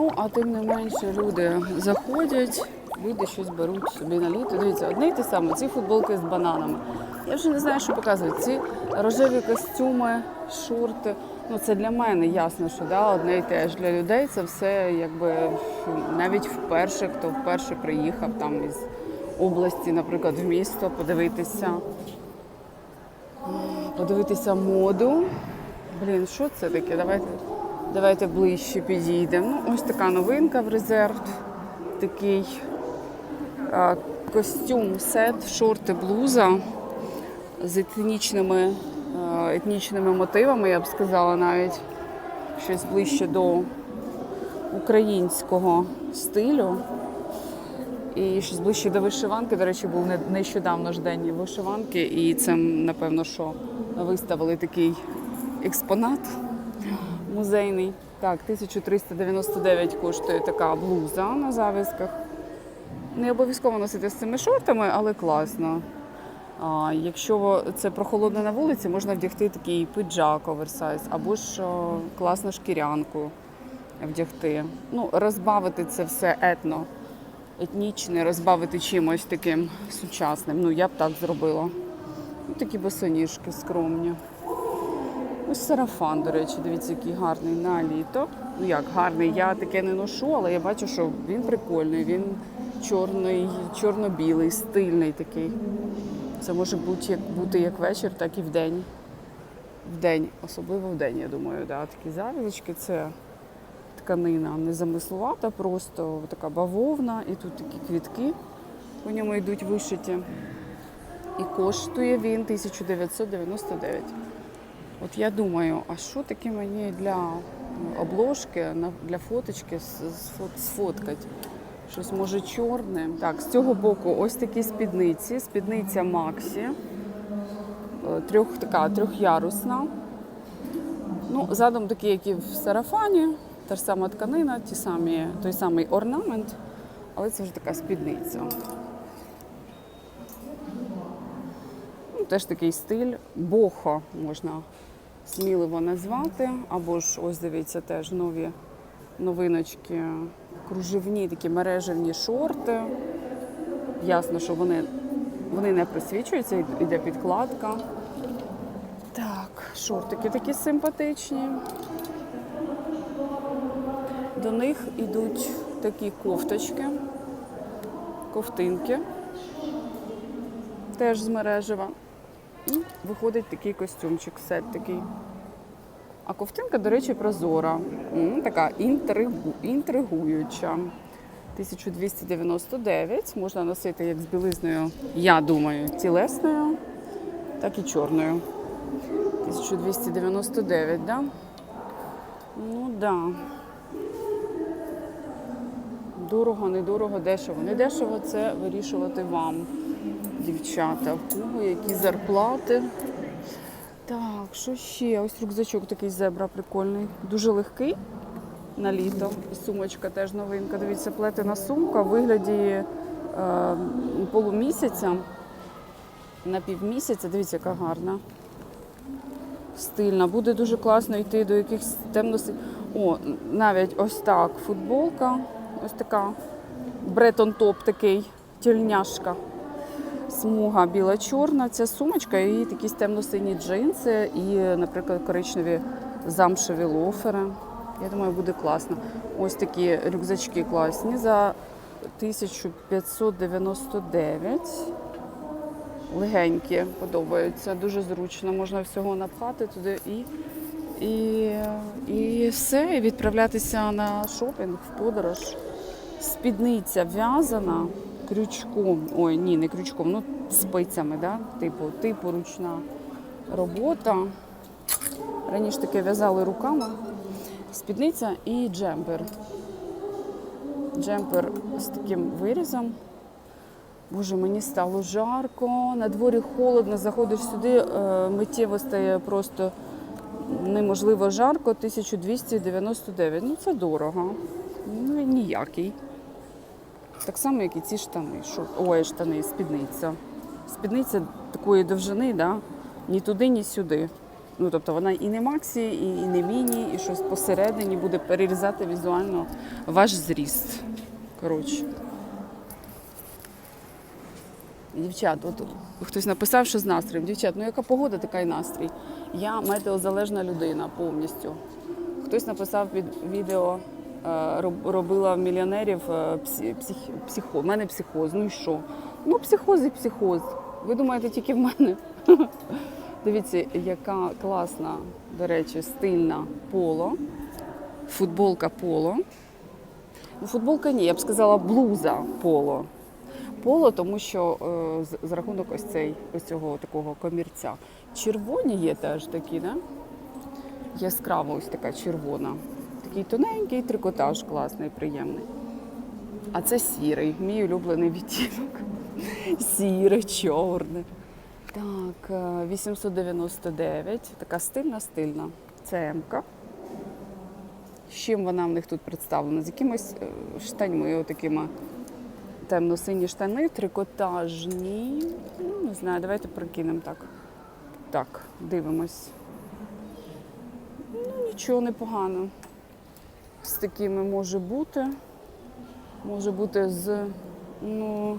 Ну, а тим не менше люди заходять, люди щось беруть собі на літо. Дивіться, одне й те саме, ці футболки з бананами. Я вже не знаю, що показують. Ці рожеві костюми, шорти. Ну, це для мене ясно, що да, одне й ж для людей це все якби навіть вперше, хто вперше приїхав там із області, наприклад, в місто, подивитися, подивитися моду. Блін, що це таке? Давайте, давайте ближче підійдемо. Ну, ось така новинка в резерв. Такий а, костюм, сет, шорти, блуза з етнічними, а, етнічними мотивами, я б сказала, навіть щось ближче до українського стилю. І щось ближче до вишиванки. До речі, був нещодавно ж день вишиванки, і це, напевно, що виставили такий експонат музейний. Так, 1399 коштує така блуза на завязках. Не обов'язково носити з цими шортами, але класно. А, якщо це прохолодно на вулиці, можна вдягти такий пиджак оверсайз або ж класну шкірянку вдягти. Ну, розбавити це все етно, етнічне, розбавити чимось таким сучасним. Ну, я б так зробила. Ну, такі босоніжки скромні. Ось сарафан, до речі, дивіться, який гарний на літо. Ну як гарний, я таке не ношу, але я бачу, що він прикольний, він чорний, чорно-білий, стильний такий. Це може бути як, бути як вечір, так і вдень. Вдень, особливо вдень, я думаю, да. такі завілочки це тканина незамислувата, просто така бавовна, і тут такі квітки по ньому йдуть вишиті. І коштує він 1999. От я думаю, а що таке мені для обложки, для фоточки сфоткати? Щось може чорне. Так, з цього боку ось такі спідниці. Спідниця Максі. Е, Трьох, така, трьохярусна. Ну, задом такий, як і в сарафані, та ж сама тканина, ті самі, той самий орнамент, але це вже така спідниця. Ну, теж такий стиль бохо можна сміливо назвати. Або ж ось дивіться, теж нові новиночки, кружевні такі мережевні шорти. Ясно, що вони, вони не присвічуються, йде підкладка. Так, шортики такі симпатичні. До них йдуть такі кофточки, ковтинки, теж з мережева. І виходить такий костюмчик, сет такий. А ковтинка, до речі, прозора. Така інтригу, інтригуюча. 1299. Можна носити як з білизною, я думаю, тілесною, так і чорною. 1299, да? Ну да. Дорого, недорого, дешево. Не дешево це вирішувати вам, дівчата. В кого які зарплати. Так, що ще? Ось рюкзачок такий зебра прикольний. Дуже легкий на літо. Сумочка теж новинка. Дивіться, плетена сумка в вигляді е, полумісяця. На півмісяця. Дивіться, яка гарна. Стильна. Буде дуже класно йти до якихось темно О, навіть ось так. Футболка. Ось така. Бретон топ такий, тільняшка. Смуга біла-чорна. Ця сумочка і якісь темно-сині джинси, і, наприклад, коричневі замшеві лофери. Я думаю, буде класно. Ось такі рюкзачки класні за 1599. Легенькі подобаються, дуже зручно. Можна всього напхати туди і, і, і все, і відправлятися на шопінг в подорож. Спідниця в'язана крючком. Ой, ні, не крючком, ну спицями, да? типу, типу ручна робота. Раніше таке в'язали руками. Спідниця і джемпер. Джемпер з таким вирізом. Боже, мені стало жарко, на дворі холодно, заходиш сюди, е, миттєво стає просто неможливо жарко, 1299. Ну це дорого. Ну ніякий. Так само, як і ці штани. Що... Ой, штани, спідниця. Спідниця такої довжини, да? ні туди, ні сюди. Ну, тобто вона і не максі, і, не міні, і щось посередині буде перерізати візуально ваш зріст. Коротше. Дівчат, от хтось написав, що з настроєм. Дівчат, ну яка погода, така і настрій. Я метеозалежна людина повністю. Хтось написав під відео, робила мільйонерів е, псих, психоз. У мене психоз. Ну і що? Ну, психоз і психоз. Ви думаєте, тільки в мене? Дивіться, яка класна, до речі, стильна поло. Футболка поло. Ну, футболка ні, я б сказала блуза поло. Поло, тому що е, за рахунок ось цей ось цього такого комірця. Червоні є теж такі, да? Яскрава ось така червона. Такий тоненький трикотаж класний, приємний. А це сірий, мій улюблений відтінок. Сіре, чорне. Так, е, 899. Така стильна, стильна. Це М-ка. З чим вона в них тут представлена? З якимись е, штаньми, отакими темно-сині штани, трикотажні. Ну, не знаю, давайте прикинемо так. Так, дивимось. Ну, нічого непогано. З такими може бути. Може бути з, ну,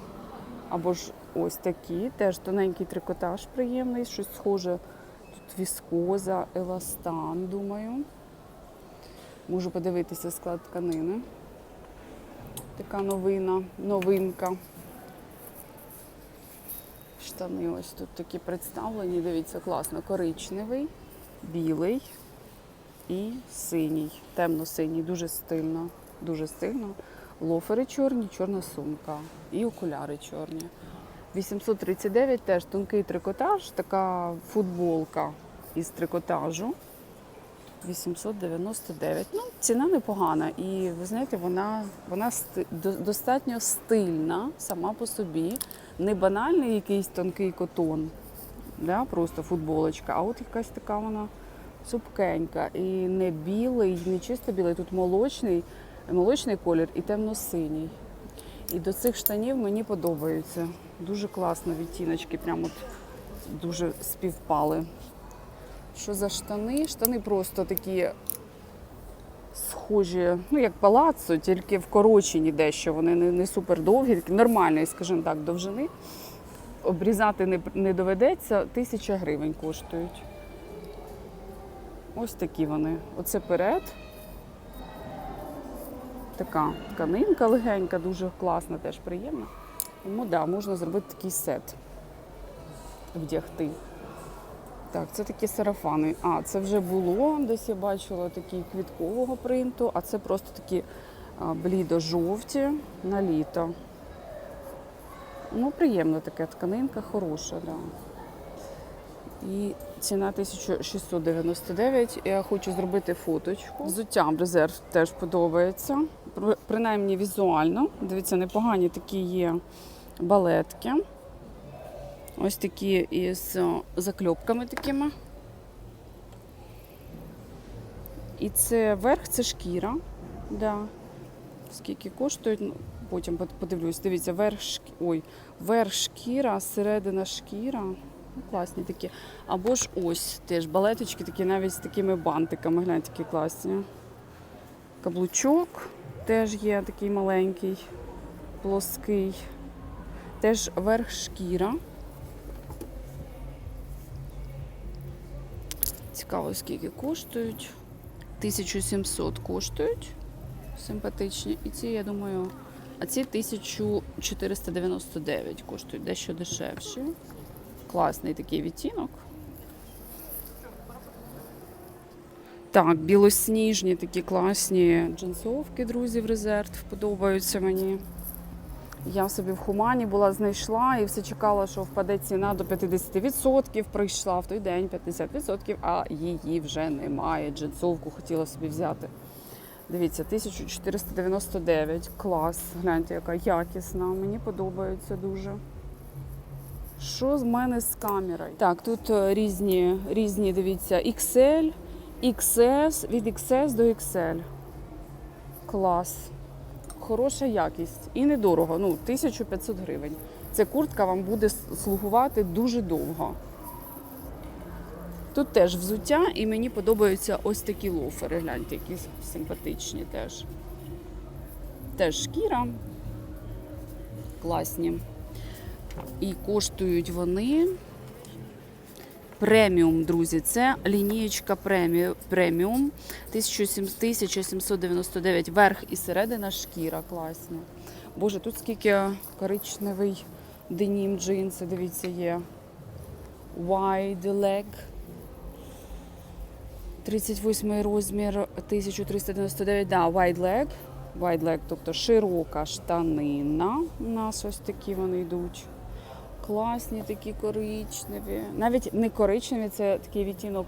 або ж ось такі, теж тоненький трикотаж приємний, щось схоже. Тут віскоза, еластан, думаю. Можу подивитися склад тканини. Така новина, новинка. Штани ось тут такі представлені. Дивіться, класно. Коричневий, білий і синій. Темно-синій, дуже стильно. Дуже стильно. Лофери чорні, чорна сумка. І окуляри чорні. 839 теж тонкий трикотаж, така футболка із трикотажу. 899. Ну, ціна непогана. І ви знаєте, вона, вона достатньо стильна сама по собі. Не банальний якийсь тонкий котон, да, просто футболочка, а от якась така вона цупкенька. І не білий, не чисто білий, тут молочний, молочний колір і темно-синій. І до цих штанів мені подобаються. Дуже класно відтіночки, прямо от дуже співпали. Що за штани? Штани просто такі схожі, ну як палаццо, тільки вкорочені дещо. Вони не, не супер довгі, нормальної, скажімо так, довжини. Обрізати не, не доведеться, тисяча гривень коштують. Ось такі вони. Оце перед. Така тканинка легенька, дуже класна, теж приємна. Тому да, можна зробити такий сет. Вдягти. Так, це такі сарафани. А, це вже було, десь я бачила такі квіткового принту, а це просто такі блідо-жовті на літо. Ну, приємна така тканинка, хороша, так. Да. І ціна 1699. Я хочу зробити фоточку. Взуттям резерв теж подобається. Принаймні візуально. Дивіться, непогані такі є балетки. Ось такі із закльопками такими. І це верх, це шкіра. Да. Скільки коштують? Ну, потім подивлюсь. Дивіться, верх. Ой, верх шкіра, середина шкіра. Ну, класні такі. Або ж ось теж балеточки, такі навіть з такими бантиками. Гляньте, які класні. Каблучок теж є такий маленький, плоский. Теж верх шкіра. Цікаво, скільки коштують. 1700 коштують. Симпатичні. І ці, я думаю, а ці 1499 коштують, дещо дешевші. Класний такий відтінок. Так, білосніжні такі класні джинсовки, друзі, в резерв подобаються мені. Я собі в Хумані була, знайшла і все чекала, що впаде ціна до 50%. Прийшла в той день 50%, а її вже немає. Джинсовку хотіла собі взяти. Дивіться, 1499. Клас. Гляньте, яка якісна. Мені подобається дуже. Що з мене з камерою? Так, тут е, різні, різні, дивіться, XL, XS, від XS до XL. Клас. Хороша якість і недорого. Ну, 1500 гривень. Ця куртка вам буде слугувати дуже довго. Тут теж взуття, і мені подобаються ось такі лофери. Гляньте, які симпатичні теж. Теж шкіра. Класні. І коштують вони преміум, друзі. Це лінієчка преміум 1799 верх і середина шкіра. Класно. Боже, тут скільки коричневий денім джинси, дивіться, є. Wide leg. 38 розмір 1399, да, wide leg. Wide leg, тобто широка штанина. У нас ось такі вони йдуть. Класні такі коричневі. Навіть не коричневі, це такий відтінок,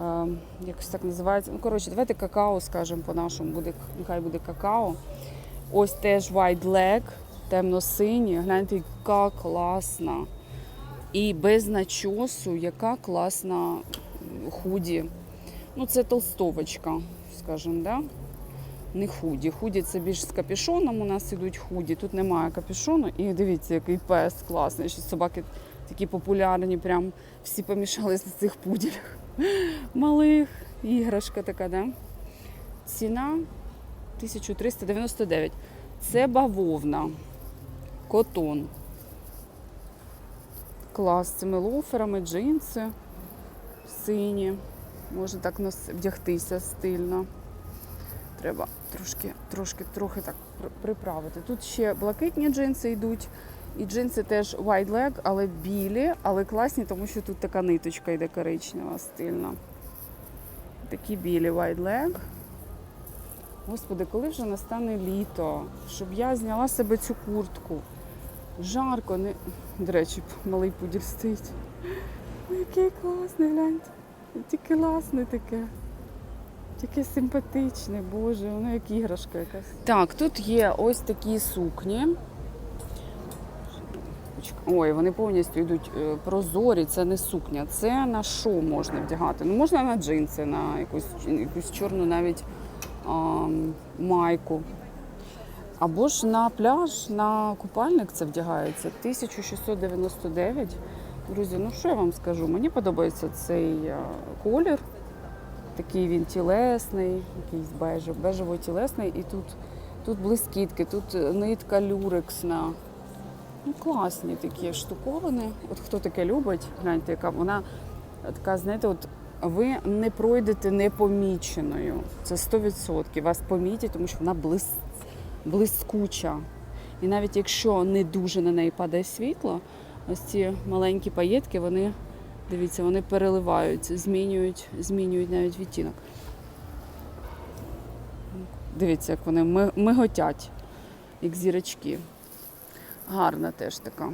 е, якось так називається. Ну, коротше, давайте какао, скажемо по-нашому, буде, нехай буде какао. Ось теж white leg, темно-сині. Гляньте, яка класна. І без начосу, яка класна худі. Ну, це толстовочка, скажімо, да? Не худі. Худі це більш з капюшоном. У нас ідуть худі. Тут немає капюшону. І дивіться, який пес класний. Ще собаки такі популярні, прям всі помішались на цих пуділях. Малих. Іграшка така, да? Ціна 1399. Це бавовна. Котон. Клас з цими лоферами, джинси сині. Можна так вдягтися стильно. Треба трошки, трошки, трохи так приправити. Тут ще блакитні джинси йдуть. І джинси теж white leg, але білі, але класні, тому що тут така ниточка йде коричнева, стильна. Такі білі white leg. Господи, коли вже настане літо, щоб я зняла себе цю куртку. Жарко, не. До речі, малий пуділь стоїть. Ой, який класний, гляньте. Тільки класне таке. Таке симпатичне, боже, воно як іграшка якась. Так, тут є ось такі сукні. Ой, вони повністю йдуть е, прозорі, це не сукня, це на що можна вдягати. Ну, можна на джинси, на якусь, якусь чорну навіть а, майку. Або ж на пляж, на купальник це вдягається. 1699. Друзі, ну що я вам скажу? Мені подобається цей е, колір. Такий він тілесний, якийсь бежев, бежево-тілесний. І тут, тут блискітки, тут е, нитка люрексна. Ну, класні такі штуковини. От хто таке любить, гляньте, яка вона така, знаєте, от ви не пройдете непоміченою. Це 100%. Вас помітять, тому що вона блис... блискуча. І навіть якщо не дуже на неї падає світло, ось ці маленькі паєтки, вони, дивіться, вони переливаються, змінюють, змінюють навіть відтінок. Дивіться, як вони миготять, як зірочки. Гарна теж така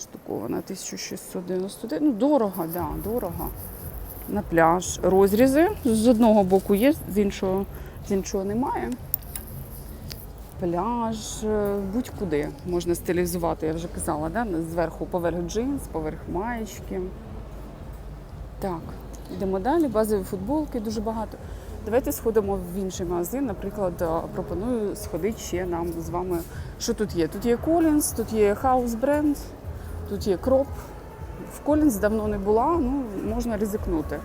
штукована, 1699. Ну, дорого, да, дорого. На пляж. Розрізи з одного боку є, з іншого, з іншого немає. Пляж, е, будь-куди можна стилізувати, я вже казала, да? зверху поверх джинс, поверх маєчки. Так, йдемо далі. Базові футболки дуже багато. Давайте сходимо в інший магазин. Наприклад, е, пропоную сходити ще нам з вами. Що тут є? Тут є Колінс, тут є House Brand, тут є Кроп. В Колінс давно не була, ну можна ризикнути.